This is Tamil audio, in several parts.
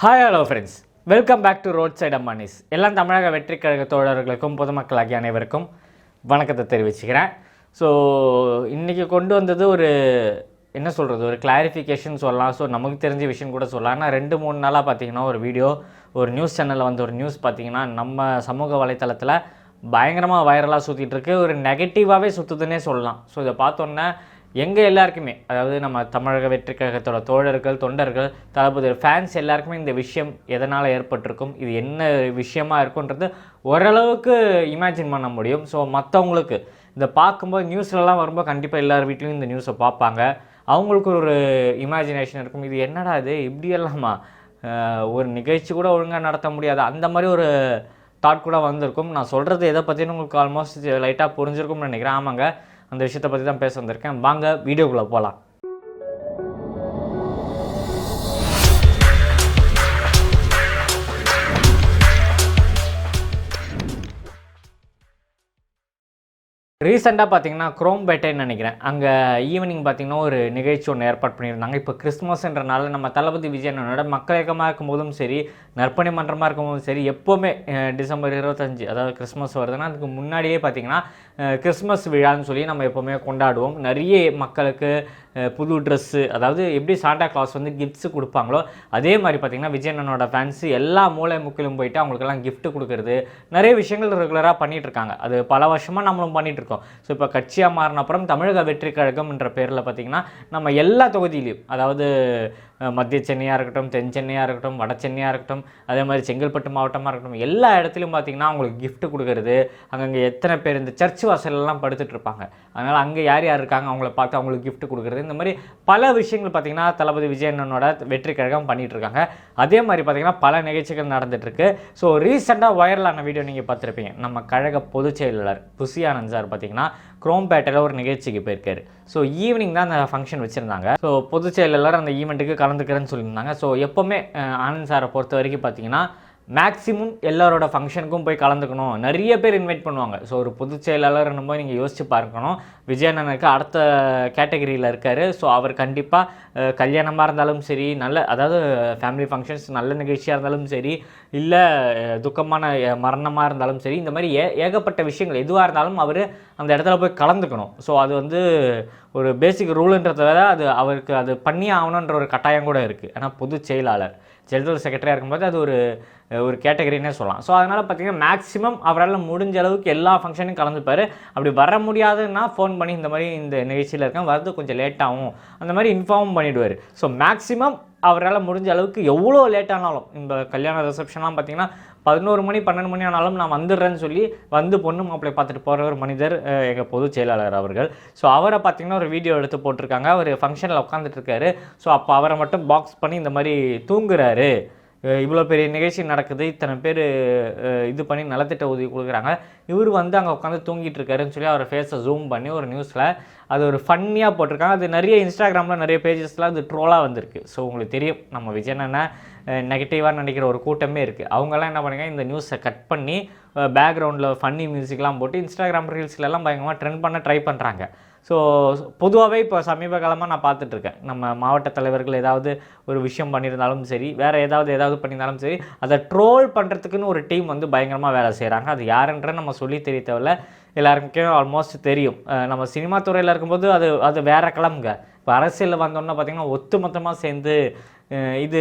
Hi hello friends welcome back to road side அம்மானிஸ் எல்லாம் தமிழக வெற்றி கழக தோழர்களுக்கும் பொதுமக்களாகிய அனைவருக்கும் வணக்கத்தை தெரிவிச்சுக்கிறேன். ஸோ இன்றைக்கி கொண்டு வந்தது ஒரு என்ன சொல்கிறது ஒரு கிளாரிஃபிகேஷன் சொல்லலாம். ஸோ நமக்கு தெரிஞ்ச விஷயம் கூட சொல்லலாம். ஆனால் ரெண்டு மூணு நாளாக பார்த்தீங்கன்னா ஒரு வீடியோ ஒரு நியூஸ் சேனலில் வந்து ஒரு நியூஸ் பார்த்தீங்கன்னா நம்ம சமூக வலைத்தளத்தில் பயங்கரமாக வைரலாக சுற்றிட்டு இருக்கு. ஒரு நெகட்டிவாகவே சுற்றுதுன்னே சொல்லலாம். ஸோ இதை பார்த்தோன்னே எங்கள் எல்லாருக்குமே அதாவது நம்ம தமிழக வெற்றி கழகத்தோட தோழர்கள் தொண்டர்கள் தளபதி ஃபேன்ஸ் எல்லாருக்குமே இந்த விஷயம் எதனால் ஏற்பட்டிருக்கும் இது என்ன விஷயமா இருக்குன்றது ஓரளவுக்கு இமேஜின் பண்ண முடியும். ஸோ மற்றவங்களுக்கு இதை பார்க்கும்போது நியூஸ்லலாம் வரும்போது கண்டிப்பாக எல்லார் வீட்லேயும் இந்த நியூஸை பார்ப்பாங்க. அவங்களுக்கு ஒரு இமேஜினேஷன் இருக்கும். இது என்னடா இது? இப்படியெல்லாமா? அஹ் ஒரு நிகழ்ச்சி கூட ஒழுங்காக நடத்த முடியாது. அந்த மாதிரி ஒரு தாட் கூட வந்திருக்கும். நான் சொல்கிறது எதை பற்றினு உங்களுக்கு ஆல்மோஸ்ட் லைட்டாக புரிஞ்சிருக்கும்னு நினைக்கிறேன். ஆமாங்க. அந்த விஷயத்தை பற்றி தான் பேச வந்திருக்கேன். வாங்க வீடியோக்குள்ளே போகலாம் ரீசெண்டாக பார்த்தீங்கன்னா குரோம்பேட்டைன்னு நினைக்கிறேன். அங்கே ஈவினிங் பார்த்தீங்கன்னா ஒரு நிகழ்ச்சி ஒன்று ஏற்பாடு பண்ணியிருந்தாங்க. இப்போ கிறிஸ்மஸ்ன்றனால நம்ம தளபதி விஜயனோட மக்கள் இயக்கமாக இருக்கும்போதும் சரி நற்பணி மன்றமாக இருக்கும்போதும் சரி எப்போவுமே டிசம்பர் இருபத்தஞ்சு அதாவது கிறிஸ்மஸ் வருதுன்னா அதுக்கு முன்னாடியே பார்த்தீங்கன்னா கிறிஸ்மஸ் விழான்னு சொல்லி நம்ம எப்போவுமே கொண்டாடுவோம். நிறைய மக்களுக்கு புது ட்ரெஸ்ஸு அதாவது எப்படி சாண்டா கிளாஸ் வந்து கிஃப்ட்ஸு கொடுப்பாங்களோ அதே மாதிரி பார்த்திங்கன்னா விஜயனோட ஃபேன்ஸு எல்லா மூளை முக்கிலும் போயிட்டு அவங்களுக்கெல்லாம் கிஃப்ட்டு கொடுக்குறது நிறைய விஷயங்கள் ரெகுலராக பண்ணிகிட்ருக்காங்க அது பல வருஷமாக நம்மளும் பண்ணிகிட்ருக்கோம் இருக்கோம். ஸோ இப்போ கட்சியாக மாறின அப்புறம் தமிழக வெற்றி கழகம்ன்ற பேரில் பார்த்தீங்கன்னா நம்ம எல்லா தொகுதியிலையும் அதாவது மத்திய சென்னையாக இருக்கட்டும் தென் சென்னையாக இருக்கட்டும் வட சென்னையாக இருக்கட்டும் அதே மாதிரி செங்கல்பட்டு மாவட்டமாக இருக்கட்டும் எல்லா இடத்துலையும் பார்த்தீங்கன்னா அவங்களுக்கு கிஃப்ட் கொடுக்கறது அங்கங்கே எத்தனை பேர் இந்த சர்ச் வாசலெல்லாம் படுத்துட்ருப்பாங்க அதனால் அங்கே யார் யார் இருக்காங்க அவங்கள பார்த்து அவங்களுக்கு கிஃப்ட் கொடுக்குறது. இந்த மாதிரி பல விஷயங்கள் பார்த்தீங்கன்னா தளபதி விஜயண்ணனோட வெற்றி கழகம் பண்ணிகிட்ருக்காங்க இருக்காங்க. அதே மாதிரி பார்த்திங்கன்னா பல நிகழ்ச்சிகள் நடந்துகிட்ருக்கு ஸோ ரீசெண்டாக வைரலான வீடியோ நீங்கள் பார்த்துருப்பீங்க. நம்ம கழக பொதுச் செயலாளர் புசி ஆனந்த் சார் பார்த்தீங்கன்னா குரோம்பேட்டையில் ஒரு நிகழ்ச்சிக்கு போயிருக்காரு. ஸோ ஈவினிங் தான் அந்த ஃபங்க்ஷன் வச்சுருந்தாங்க. ஸோ பொதுச் செயலாளர் அந்த ஈவெண்ட்டுக்கு கலந்துக்கிறேன்னு சொல்லியிருந்தாங்க. ஸோ எப்போவுமே ஆனந்த் சாரை பொறுத்த வரைக்கும் பார்த்தீங்கன்னா மேக்ஸிமம் எல்லாரோட ஃபங்க்ஷனுக்கும் போய் கலந்துக்கணும். நிறைய பேர் இன்வைட் பண்ணுவாங்க. ஸோ ஒரு பொதுச் செயலாளர் நம்ம நீங்கள் யோசிச்சு பார்க்கணும். விஜயண்ணனுக்கு அடுத்த கேட்டகரியில் இருக்கார். ஸோ அவர் கண்டிப்பாக கல்யாணமாக இருந்தாலும் சரி நல்ல அதாவது ஃபேமிலி ஃபங்க்ஷன்ஸ் நல்ல நிகழ்ச்சியாக இருந்தாலும் சரி இல்லை துக்கமான மரணமாக இருந்தாலும் சரி இந்த மாதிரி ஏ ஏகப்பட்ட விஷயங்கள் எதுவாக இருந்தாலும் அவர் அந்த இடத்துல போய் கலந்துக்கணும். ஸோ அது வந்து ஒரு பேசிக் ரூலுன்றத விட அது அவருக்கு அது பண்ணி ஆகணுன்ற ஒரு கட்டாயம் கூட இருக்குது ஏன்னா பொதுச் செயலாளர். ஜெனரல் செக்ரட்டரியாக இருக்கும்போது அது ஒரு ஒரு கேட்டகரினே சொல்லலாம். ஸோ அதனால் பார்த்தீங்கன்னா மேக்ஸிமம் அவரால் முடிஞ்ச அளவுக்கு எல்லா ஃபங்க்ஷனும் கலந்துப்பார். அப்படி வர முடியாதுன்னா ஃபோன் பண்ணி இந்த மாதிரி இந்த நிகழ்ச்சியில் இருக்கேன். வரது கொஞ்சம் லேட் ஆகும். அந்த மாதிரி இன்ஃபார்ம் பண்ணிவிடுவார் ஸோ மேக்ஸிமம் அவரால் முடிஞ்ச அளவுக்கு எவ்வளோ லேட் ஆனாலும் இந்த கல்யாண ரிசப்ஷன்லாம் பார்த்தீங்கன்னா பதினோரு மணி பன்னெண்டு மணி ஆனாலும் நான் வந்துடுறேன்னு சொல்லி வந்து பொண்ணு மாப்பிள்ளை பார்த்துட்டு போகிற ஒரு மனிதர் எங்கள் பொதுச் செயலாளர் அவர்கள். ஸோ அவரை பார்த்தீங்கன்னா ஒரு வீடியோ எடுத்து போட்டிருக்காங்க. அவர் ஃபங்க்ஷனில் உட்காந்துட்டு இருக்காரு. ஸோ அப்போ அவரை மட்டும் பாக்ஸ் பண்ணி இந்த மாதிரி தூங்குறாரு. இவ்வளோ பெரிய நிகழ்ச்சி நடக்குது. இத்தனை பேர் இது பண்ணி நலத்திட்ட உதவி கொடுக்குறாங்க. இவர் வந்து அங்கே உட்காந்து தூங்கிட்டு இருக்காருன்னு சொல்லி அவர் ஃபேஸை ஜூம் பண்ணி ஒரு நியூஸில் அது ஒரு ஃபன்னியாக போட்டிருக்காங்க. அது நிறைய இன்ஸ்டாகிராமில் நிறைய பேஜஸ்லாம் அது ட்ரோலாக வந்திருக்கு. ஸோ உங்களுக்கு தெரியும் நம்ம விஜயனனை நெகட்டிவாக நினைக்கிற ஒரு கூட்டமே இருக்குது அவங்கெல்லாம் என்ன பண்ணுங்க இந்த நியூஸை கட் பண்ணி பேக்ரவுண்டில் ஃபன்னி மியூசிக்லாம் போட்டு இன்ஸ்டாகிராம் ரீல்ஸ்லலாம் பயங்கரமாக ட்ரெண்ட் பண்ண ட்ரை பண்ணுறாங்க ஸோ பொதுவாகவே இப்போ சமீப காலமாக நான் பார்த்துட்ருக்கேன். நம்ம மாவட்ட தலைவர்கள் ஏதாவது ஒரு விஷயம் பண்ணியிருந்தாலும் சரி வேறு ஏதாவது ஏதாவது பண்ணியிருந்தாலும் சரி அதை ட்ரோல் பண்ணுறதுக்குன்னு ஒரு டீம் வந்து பயங்கரமாக வேலை செய்கிறாங்க அது யாருன்ற நம்ம சொல்லி தெரிய தேவையில்ல எல்லாருக்கும் ஆல்மோஸ்ட் தெரியும். நம்ம சினிமா துறையில் இருக்கும்போது அது அது வேற கிளம்புங்க இப்போ அரசியலில் வந்தோன்னா பார்த்தீங்கன்னா ஒத்துமொத்தமாக சேர்ந்து இது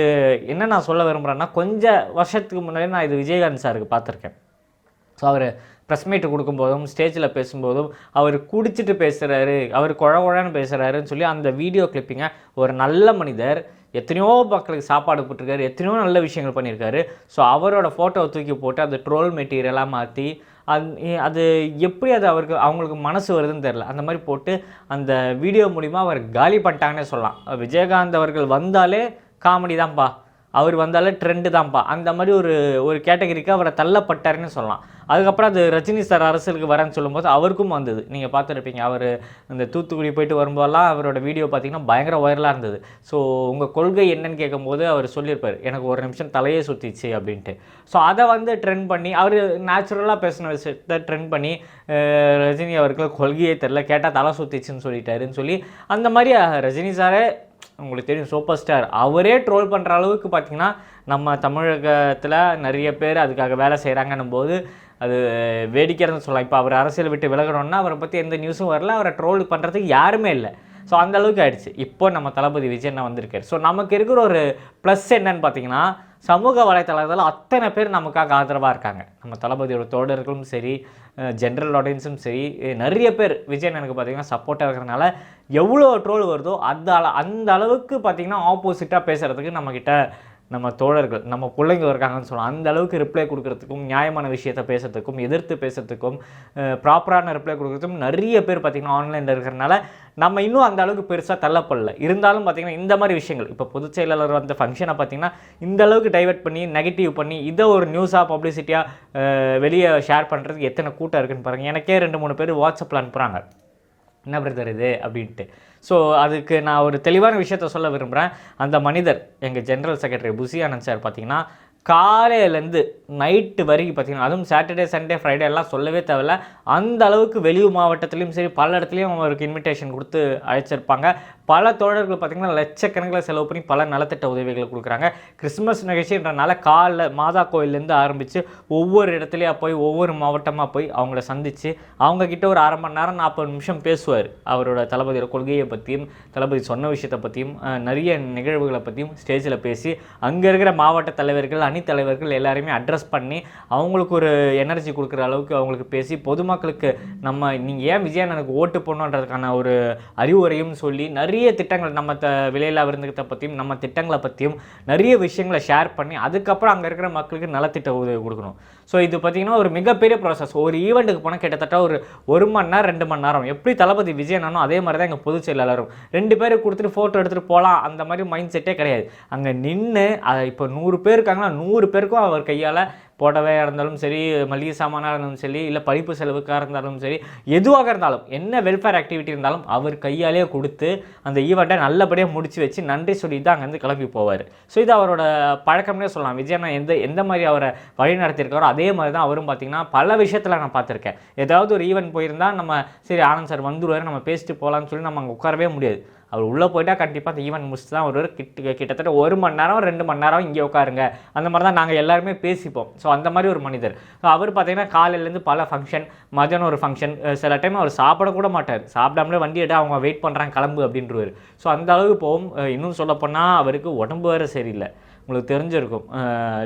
என்ன நான் சொல்ல விரும்புகிறேன்னா கொஞ்சம் வருஷத்துக்கு முன்னாடி நான் இது விஜயகாந்த் சாருக்கு பார்த்துருக்கேன். ஸோ அவர் ப்ரெஸ் மீட் கொடுக்கும்போதும் ஸ்டேஜில் பேசும்போதும் அவர் குடிச்சிட்டு பேசுகிறாரு அவர் குழ குழன்னு பேசுகிறாருன்னு சொல்லி அந்த வீடியோ கிளிப்பிங்க ஒரு நல்ல மனிதர் எத்தனையோ மக்களுக்கு சாப்பாடு போட்டிருக்காரு எத்தனையோ நல்ல விஷயங்கள் பண்ணியிருக்காரு. ஸோ அவரோட ஃபோட்டோவை தூக்கி போட்டு அது ட்ரோல் மெட்டீரியலாக மாற்றி அது அது எப்படி அது அவருக்கு அவங்களுக்கு மனசு வருதுன்னு தெரில அந்த மாதிரி போட்டு அந்த வீடியோ மூலிமா அவர் காலி பண்ணிட்டாங்கன்னே சொல்லலாம். விஜயகாந்த் அவர்கள் வந்தாலே காமெடி தான்ப்பா அவர் வந்தாலே ட்ரெண்டு தான்ப்பா. அந்த மாதிரி ஒரு ஒரு கேட்டகரிக்கு அவரை தள்ளப்பட்டாருன்னு சொல்லலாம். அதுக்கப்புறம் அது ரஜினி சார் அரசியலுக்கு வரேன்னு சொல்லும்போது அவருக்கும் வந்தது. நீங்கள் பார்த்துருப்பீங்க அவர் இந்த தூத்துக்குடி போயிட்டு வரும்போதெல்லாம் அவரோட வீடியோ பார்த்தீங்கன்னா பயங்கர வைரலாக இருந்தது. ஸோ உங்கள் கொள்கை என்னன்னு கேட்கும்போது அவர் சொல்லியிருப்பார் எனக்கு ஒரு நிமிஷம் தலையே சுற்றிச்சு அப்படின்ட்டு. ஸோ அதை வந்து ட்ரெண்ட் பண்ணி அவர் நேச்சுரலாக பேசின விஷயத்தை ட்ரெண்ட் பண்ணி ரஜினி அவருக்கு கொள்கையே தெரில கேட்டால் தலை சுற்றிச்சுன்னு சொல்லிட்டாருன்னு சொல்லி அந்த மாதிரி ரஜினி சாரே உங்களுக்கு தெரியும் சூப்பர் ஸ்டார். அவரே ட்ரோல் பண்ணுற அளவுக்கு பார்த்திங்கன்னா நம்ம தமிழகத்தில் நிறைய பேர் அதுக்காக வேலை செய்கிறாங்கன்னும் போது அது வேடிக்கைன்னு சொல்லலாம். இப்போ அவர் அரசியல் விட்டு விலகணும்னா அவரை பற்றி எந்த நியூஸும் வரல. அவரை ட்ரோல் பண்ணுறதுக்கு யாருமே இல்லை. ஸோ அந்தளவுக்கு ஆயிடுச்சு. இப்போ நம்ம தளபதி விஜய் என்ன வந்திருக்காரு. ஸோ நமக்கு இருக்கிற ஒரு ப்ளஸ் என்னன்னு பார்த்தீங்கன்னா சமூக வலைத்தளத்தில் அத்தனை பேர் நமக்காக ஆதரவாக இருக்காங்க. நம்ம தளபதியோட தோழர்களும் சரி ஜென்ரல் ஆடியன்ஸும் சரி நிறைய பேர் விஜய் எனக்கு பார்த்தீங்கன்னா சப்போர்ட்டாக இருக்கிறதுனால எவ்வளோ ட்ரோல் வருதோ அந்த அந்த அளவுக்கு பார்த்திங்கன்னா ஆப்போசிட்டாக பேசுகிறதுக்கு நம்மக்கிட்ட நம்ம தோழர்கள் நம்ம பிள்ளைங்க இருக்காங்கன்னு சொல்லலாம் அந்த அளவுக்கு ரிப்ளை கொடுக்குறதுக்கும் நியாயமான விஷயத்த பேசுறதுக்கும் எதிர்த்து பேசுறதுக்கும் ப்ராப்பரான ரிப்ளை கொடுக்கறதுக்கும் நிறைய பேர் பார்த்திங்கன்னா ஆன்லைனில் இருக்கிறனால நம்ம இன்னும் அந்த அளவுக்கு பெருசாக தள்ளப்படல. இருந்தாலும் பார்த்திங்கன்னா இந்த மாதிரி விஷயங்கள் இப்போ பொதுச் செயலாளர் வந்த ஃபங்க்ஷனை பார்த்திங்கன்னா இந்த அளவுக்கு டைவர்ட் பண்ணி நெகட்டிவ் பண்ணி இதை ஒரு நியூஸாக பப்ளிசிட்டியாக வெளியே ஷேர் பண்ணுறதுக்கு எத்தனை கூட்டம் இருக்குன்னு பாருங்கள் எனக்கே ரெண்டு மூணு பேர் வாட்ஸ்அப்பில் அனுப்புகிறாங்க என்ன பிரதர் இது? அப்படின்ட்டு. ஸோ அதுக்கு நான் ஒரு தெளிவான விஷயத்த சொல்ல விரும்புகிறேன் அந்த மனிதர் எங்கள் general secretary Bussy Anand sir பார்த்தீங்கன்னா காலையிலேருந்து நைட்டு வரைக்கும் பார்த்தீங்கன்னா அதுவும் சாட்டர்டே சண்டே ஃப்ரைடே எல்லாம் சொல்லவே தேவையில்ல. அந்த அளவுக்கு வெளியூர் மாவட்டத்துலேயும் சரி பல இடத்துலையும் அவருக்கு இன்விடேஷன் கொடுத்து அழைச்சிருப்பாங்க. பல தோழர்கள் பார்த்திங்கன்னா லட்சக்கணக்கில் செலவு பண்ணி பல நலத்திட்ட உதவிகளை கொடுக்குறாங்க. கிறிஸ்மஸ் நிகழ்ச்சின்றனால காலைல மாதா கோயிலேருந்து ஆரம்பித்து ஒவ்வொரு இடத்துலையா போய் ஒவ்வொரு மாவட்டமாக போய் அவங்கள சந்தித்து அவங்கக்கிட்ட ஒரு அரை மணி நேரம் நாற்பது நிமிஷம் பேசுவார். அவரோட தளபதியோட கொள்கையை பற்றியும் தளபதி சொன்ன விஷயத்தை பற்றியும் நிறைய நிகழ்வுகளை பற்றியும் ஸ்டேஜில் பேசி அங்கே இருக்கிற மாவட்ட தலைவர்கள் அணி தலைவர்கள் எல்லாரையுமே அட்ரஸ் பண்ணி அவங்களுக்கு ஒரு எனர்ஜி கொடுக்குற அளவுக்கு அவங்களுக்கு பேசி பொதுமக்களுக்கு நம்ம நீங்கள் ஏன் விஜயானனுக்கு எனக்கு ஓட்டு போடணுன்றதுக்கான ஒரு அறிவுரையும் சொல்லி நிறைய திட்டங்கள் நம்ம த விலையில்லா விருந்துகத்தை பற்றியும் நம்ம திட்டங்களை பற்றியும் நிறைய விஷயங்களை ஷேர் பண்ணி அதுக்கப்புறம் அங்கே இருக்கிற மக்களுக்கு நலத்திட்ட உதவி கொடுக்கணும். ஸோ இது பார்த்திங்கன்னா ஒரு மிகப்பெரிய ப்ராசஸ் ஒரு ஈவெண்ட்டுக்கு போனால் கிட்டத்தட்ட ஒரு ஒரு மணி நேரம் ரெண்டு மணி நேரம். எப்படி தளபதி விஜயனானோ அதே மாதிரி தான் எங்கள் பொதுச் செயலாளரும். ரெண்டு பேரும் கொடுத்துட்டு ஃபோட்டோ எடுத்துகிட்டு போகலாம் அந்த மாதிரி மைண்ட் செட்டே கிடையாது. அங்கே நின்று இப்போ நூறு பேர் இருக்காங்கன்னா நூறு பேருக்கும் அவர் கையால் புடவையாக இருந்தாலும் சரி மளிகை சாமானாக இருந்தாலும் சரி இல்லை படிப்பு செலவுக்காக இருந்தாலும் சரி எதுவாக இருந்தாலும் என்ன வெல்ஃபேர் ஆக்டிவிட்டி இருந்தாலும் அவர் கையாலேயே கொடுத்து அந்த ஈவெண்ட்டை நல்லபடியாக முடிச்சு வச்சு நன்றி சொல்லி தான் அங்கேருந்து கிளம்பி போவார். ஸோ இது அவரோட பழக்கம்னே சொல்லலாம். விஜயண்ணா எந்த எந்த மாதிரி அவரை வழி நடத்தியிருக்காரோ அதே மாதிரி தான் அவரும் பார்த்தீங்கன்னா பல விஷயத்தில் நான் பார்த்துருக்கேன். ஏதாவது ஒரு ஈவெண்ட் போயிருந்தால் நம்ம சரி ஆனந்த் சார் வந்துடுவார் நம்ம பேசிட்டு போகலான்னு சொல்லி நம்ம அங்கே உட்காரவே முடியாது. அவர் உள்ளே போயிட்டால் கண்டிப்பாக அந்த ஈவெண்ட் முடிச்சு தான் வருவார். கிட்ட கிட்டத்தட்ட ஒரு மணி நேரம் ரெண்டு மணி நேரம் இங்கே உட்காருங்க. அந்த மாதிரி தான் நாங்கள் எல்லாருமே பேசிப்போம். ஸோ அந்த மாதிரி ஒரு மனிதர். ஸோ அவர் பார்த்தீங்கன்னா காலையிலேருந்து பல ஃபங்க்ஷன் மதியானம் ஒரு ஃபங்க்ஷன் சில டைம் அவர் சாப்பிடக்கூட மாட்டார். சாப்பிடாமலே வண்டி எடுத்து அவங்க வெயிட் பண்ணுறாங்க கிளம்பு அப்படின்றவர். ஸோ அந்த அளவுக்கு போகும் இன்னும் சொல்லப்போனால் அவருக்கு உடம்பு வேறு சரியில்லை. உங்களுக்கு தெரிஞ்சிருக்கும்.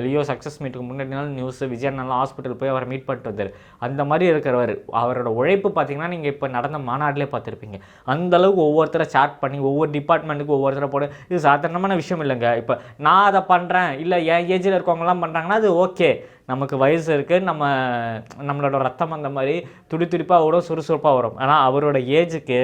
லியோ சக்ஸஸ் மீட்டுக்கு முன்னாடி நாள் நியூஸ் விஜய் நல்லா ஹாஸ்பிட்டல் போய் அவரை மீட் பண்ணிட்டு வந்தார். அந்த மாதிரி இருக்கிறவர் அவரோட உழைப்பு பார்த்தீங்கன்னா நீங்கள் இப்போ நடந்த மாநாட்டிலே பார்த்துருப்பீங்க. அந்தளவுக்கு ஒவ்வொருத்தரை சாட் பண்ணி ஒவ்வொரு டிபார்ட்மெண்ட்டுக்கு ஒவ்வொருத்தரை போட. இது சாதாரணமான விஷயம் இல்லைங்க. இப்போ நான் அதை பண்ணுறேன் இல்லை என் ஏஜில் இருக்கவங்கலாம் பண்ணுறாங்கன்னா அது ஓகே நமக்கு வயசு இருக்குது நம்ம நம்மளோட ரத்தம் அந்த மாதிரி துடி துடிப்பாக வரும் சுறுசுறுப்பாக வரும். ஆனால் அவரோட ஏஜுக்கு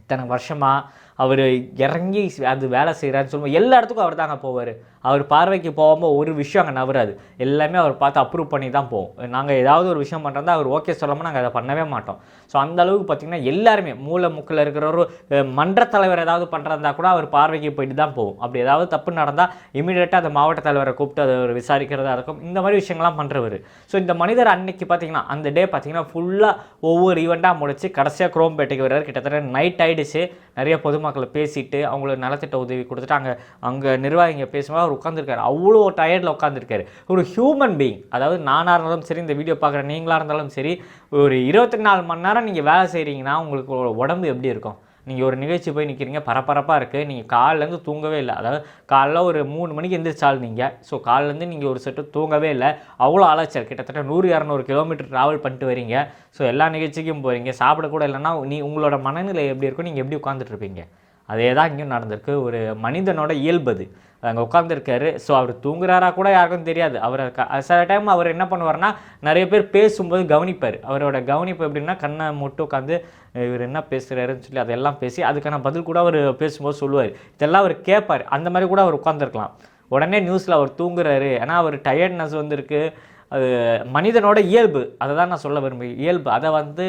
இத்தனை வருஷமாக அவர் இறங்கி அது வேலை செய்கிறான்னு சொல்லுவோம் எல்லா இடத்துக்கும் அவர் தாங்க போவார். அவர் பார்வைக்கு போகாமல் ஒரு விஷயம் அங்கே நவராது எல்லாமே அவர் பார்த்து அப்ரூவ் பண்ணி தான் போவோம் நாங்கள் ஏதாவது ஒரு விஷயம் பண்ணுறதா அவர் ஓகே சொல்லாமல் நாங்கள் அதை பண்ணவே மாட்டோம். ஸோ அந்த அளவுக்கு பார்த்திங்கன்னா எல்லாருமே மூளை முக்கில் இருக்கிறவர் ஒரு மன்ற தலைவர் ஏதாவது பண்ணுறதா கூட அவர் பார்வைக்கு போயிட்டு தான் போவோம் அப்படி ஏதாவது தப்பு நடந்தால் இமீடியட்டாக அந்த மாவட்ட தலைவரை கூப்பிட்டு அதை அவர் விசாரிக்கிறதா இருக்கும். இந்த மாதிரி விஷயங்கள்லாம் பண்ணுறவர் ஸோ இந்த மனிதர் அன்னைக்கு பார்த்தீங்கன்னா அந்த டே பார்த்தீங்கன்னா ஃபுல்லாக ஒவ்வொரு ஈவெண்ட்டாக முடிச்சு கடைசியாக குரோம்பேட்டைக்கு வர்றாரு. கிட்டத்தட்ட நைட் ஆகிடுச்சு நிறைய பொதுமக்களை பேசிட்டு அவங்களுக்கு நலத்திட்ட உதவி கொடுத்துட்டு அங்கே அங்கே நிர்வாகிங்க பேசும்போது அவர் உட்காந்துருக்காரு அவ்வளோ டயர்டில் உட்காந்துருக்காரு ஒரு ஹியூமன் பீயிங் அதாவது நானாக இருந்தாலும் சரி இந்த வீடியோ பார்க்குற நீங்களாக இருந்தாலும் சரி ஒரு இருபத்தி நாலு மணி நேரம் நீங்கள் வேலை செய்கிறீங்கன்னா உங்களுக்கு உடம்பு எப்படி இருக்கும்? நீங்கள் ஒரு நிகழ்ச்சி போய் நிற்கிறீங்க பரபரப்பாக இருக்குது நீங்கள் காலிலேருந்து தூங்கவே இல்லை. அதாவது காலைல ஒரு மூணு மணிக்கு எந்திரிச்சால் நீங்கள் ஸோ காலிலேருந்து நீங்கள் ஒரு செட்டு தூங்கவே இல்லை. அவ்வளோ அலைச்சல். கிட்டத்தட்ட நூறு இரநூறு கிலோமீட்டர் ட்ராவல் பண்ணிட்டு வரீங்க. ஸோ எல்லா நிகழ்ச்சிக்கும் போகிறீங்க சாப்பிடக்கூட இல்லைன்னா நீ உங்களோட மனநிலை எப்படி இருக்கும் நீங்கள் எப்படி உட்காந்துட்டு இருப்பீங்க? அதே தான் இங்கேயும் நடந்திருக்கு. ஒரு மனிதனோட இயல்பு அது அங்கே உட்காந்துருக்காரு ஸோ அவர் தூங்குறாரா கூட யாருக்கும் தெரியாது. அவர் சில டைம் அவர் என்ன பண்ணுவார்னா நிறைய பேர் பேசும்போது கவனிப்பார். அவரோட கவனிப்பு எப்படின்னா கண்ணை முட்டு உட்காந்து இவர் என்ன பேசுகிறாருன்னு சொல்லி அதெல்லாம் பேசி அதுக்கான பதில் கூட அவர் பேசும்போது சொல்லுவார். இதெல்லாம் அவர் கேட்பார். அந்த மாதிரி கூட அவர் உட்காந்துருக்கலாம் உடனே நியூஸில் அவர் தூங்குறாரு. ஏன்னா அவர் டயர்ட்னஸ் வந்திருக்கு. அது மனிதனோட இயல்பு. அதை தான் நான் சொல்ல விரும்புகிறேன். இயல்பு. அதை வந்து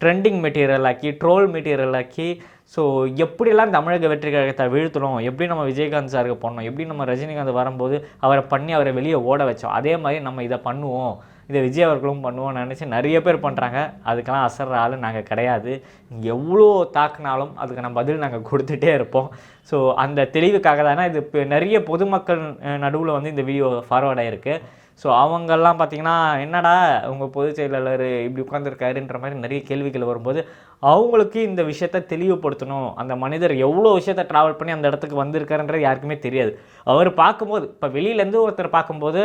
ட்ரெண்டிங் மெட்டீரியல் ஆக்கி ட்ரோல் மெட்டீரியல் ஆக்கி ஸோ எப்படியெல்லாம் தமிழக வெற்றி கழகத்தை வீழ்த்தணும் எப்படி நம்ம விஜயகாந்த் சாருக்கு பண்ணோம் எப்படி நம்ம ரஜினிகாந்த் வரும்போது அவரை பண்ணி அவரை வெளியே ஓட வச்சோம் அதே மாதிரி நம்ம இதை பண்ணுவோம் இதை விஜய் அவர்களும் பண்ணுவோம்னு நினச்சி நிறைய பேர் பண்ணுறாங்க அதுக்கெல்லாம் அசர்ற ஆள் நாங்கள் கிடையாது. எவ்வளோ தாக்குனாலும் அதுக்கு நம்ம பதில் நாங்கள் கொடுத்துட்டே இருப்போம். ஸோ அந்த தெளிவுக்காக தானே இது இப்போ நிறைய பொதுமக்கள் நடுவில் வந்து இந்த வீடியோ ஃபார்வர்ட் ஆகிருக்கு ஸோ அவங்கெல்லாம் பார்த்தீங்கன்னா என்னடா உங்கள் பொதுச் செயலாளர் இப்படி உட்காந்துருக்காருன்ற மாதிரி நிறைய கேள்விகள் வரும்போது அவங்களுக்கு இந்த விஷயத்த தெளிவுபடுத்தணும். அந்த மனிதர் எவ்வளோ விஷயத்த ட்ராவல் பண்ணி அந்த இடத்துக்கு வந்திருக்காருன்றது யாருக்குமே தெரியாது. அவர் பார்க்கும்போது இப்போ வெளியிலேருந்து ஒருத்தர் பார்க்கும்போது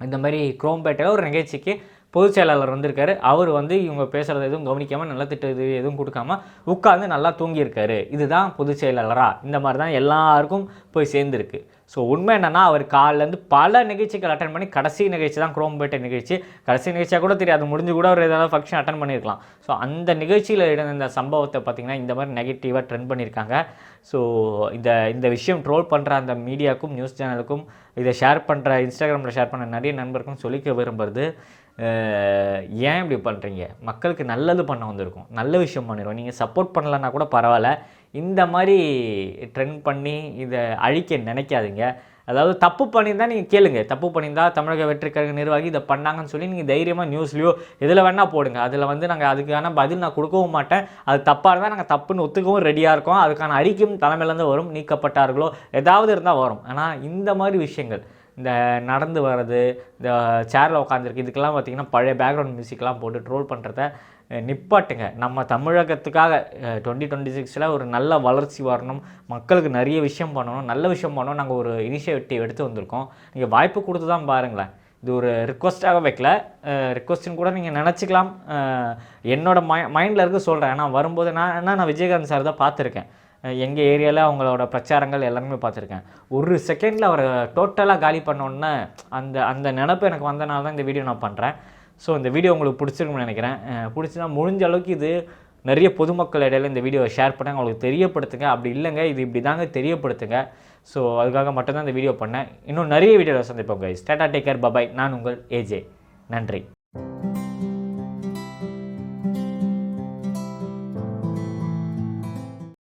இந்த மாதிரி குரோம்பேட்டையில் ஒரு நிகழ்ச்சிக்கு பொதுச் செயலாளர் வந்திருக்காரு. அவர் வந்து இவங்க பேசுகிறது எதுவும் கவனிக்காமல் நல்ல திட்ட இது எதுவும் கொடுக்காம உட்காந்து நல்லா தூங்கியிருக்காரு. இதுதான் பொதுச் செயலாளராக இந்த மாதிரி தான் எல்லாருக்கும் போய் சேர்ந்துருக்கு. ஸோ உண்மை என்னென்னா அவர் காலிலேருந்து பல நிகழ்ச்சிகள் அட்டன் பண்ணி கடைசி நிகழ்ச்சி தான் குரோம்பேட்டை நிகழ்ச்சி. கடைசி நிகழ்ச்சியாக கூட தெரியாது. முடிஞ்சு கூட அவர் ஏதாவது ஃபங்க்ஷன் அட்டன் பண்ணியிருக்கலாம். ஸோ அந்த நிகழ்ச்சியில் இருந்த இந்த சம்பவத்தை பார்த்திங்கன்னா இந்த மாதிரி நெகட்டிவாக ட்ரெண்ட் பண்ணியிருக்காங்க. ஸோ இந்த இந்த விஷயம் ட்ரோல் பண்ணுற அந்த மீடியாவுக்கும் நியூஸ் சேனலுக்கும் இதை ஷேர் பண்ணுற இன்ஸ்டாகிராமில் ஷேர் பண்ண நிறைய நண்பருக்கும் சொல்லிக்க விரும்புறது. ஏன் இப்படி பண்ணுறீங்க மக்களுக்கு நல்லது பண்ண வந்திருக்கும். நல்ல விஷயம் பண்ணிடும் நீங்கள் சப்போர்ட் பண்ணலன்னா கூட பரவாயில்ல. இந்த மாதிரி ட்ரெண்ட் பண்ணி இதை அழிக்க நினைக்காதீங்க. அதாவது தப்பு பண்ணியிருந்தால் நீங்கள் கேளுங்க. தப்பு பண்ணியிருந்தால் தமிழக வெற்றிக்கழக நிர்வாகி இதை பண்ணாங்கன்னு சொல்லி நீங்கள் தைரியமாக நியூஸ்லையோ இதில் வேணால் போடுங்க. அதில் வந்து நாங்கள் அதுக்கான பதில் நான் கொடுக்கவும் மாட்டேன். அது தப்பாக இருந்தால் நாங்கள் தப்புன்னு ஒத்துக்கவும் ரெடியாக இருக்கோம். அதுக்கான அறிக்கையும் தலைமையிலேருந்து வரும். நீக்கப்பட்டார்களோ? ஏதாவது இருந்தால் வரும். ஆனால் இந்த மாதிரி விஷயங்கள் இந்த நடந்து வர்றது இந்த சேரில் உட்காந்துருக்கு இதுக்கெல்லாம் பார்த்தீங்கன்னா பழைய பேக்ரவுண்ட் மியூசிக்லாம் போட்டு ட்ரோல் பண்ணுறத நிப்பாட்டுங்க. நம்ம தமிழகத்துக்காக டுவெண்ட்டி டுவெண்ட்டி சிக்ஸில் ஒரு நல்ல வளர்ச்சி வரணும் மக்களுக்கு நிறைய விஷயம் பண்ணணும் நல்ல விஷயம் பண்ணணும் நாங்கள் ஒரு இனிஷியேட்டிவ் எடுத்து வந்திருக்கோம். நீங்கள் வாய்ப்பு கொடுத்து தான் பாருங்களேன். இது ஒரு ரிக்வஸ்ட்டாக வைக்கல. ரிக்வஸ்ட்னு கூட நீங்கள் நினச்சிக்கலாம். என்னோடய மை மைண்டில் இருக்க சொல்கிறேன் ஏன்னா வரும்போது நான் என்ன நான் விஜயகாந்த் சார் தான் பார்த்துருக்கேன். எங்கள் ஏரியாவில் அவங்களோட பிரச்சாரங்கள் எல்லாருமே பார்த்துருக்கேன். ஒரு செகண்டில் அவரை டோட்டலாக காலி பண்ணோன்னே அந்த அந்த நினப்பு எனக்கு வந்தனால தான் இந்த வீடியோ நான் பண்ணுறேன் ஸோ இந்த வீடியோ உங்களுக்கு பிடிச்சிருக்கும்னு நினைக்கிறேன். பிடிச்சினா முடிஞ்ச அளவுக்கு இது நிறைய பொதுமக்கள் இடையில இந்த வீடியோவை ஷேர் பண்ணுங்க. அவங்களுக்கு தெரியப்படுத்துங்க. அப்படி இல்லைங்க இது இப்படி தாங்க தெரியப்படுத்துங்க. ஸோ அதுக்காக மட்டும்தான் இந்த வீடியோ பண்ணேன். இன்னும் நிறைய வீடியோவில் சந்திப்போம் guys tata take care bye bye நான் உங்கள் ஏஜே நன்றி.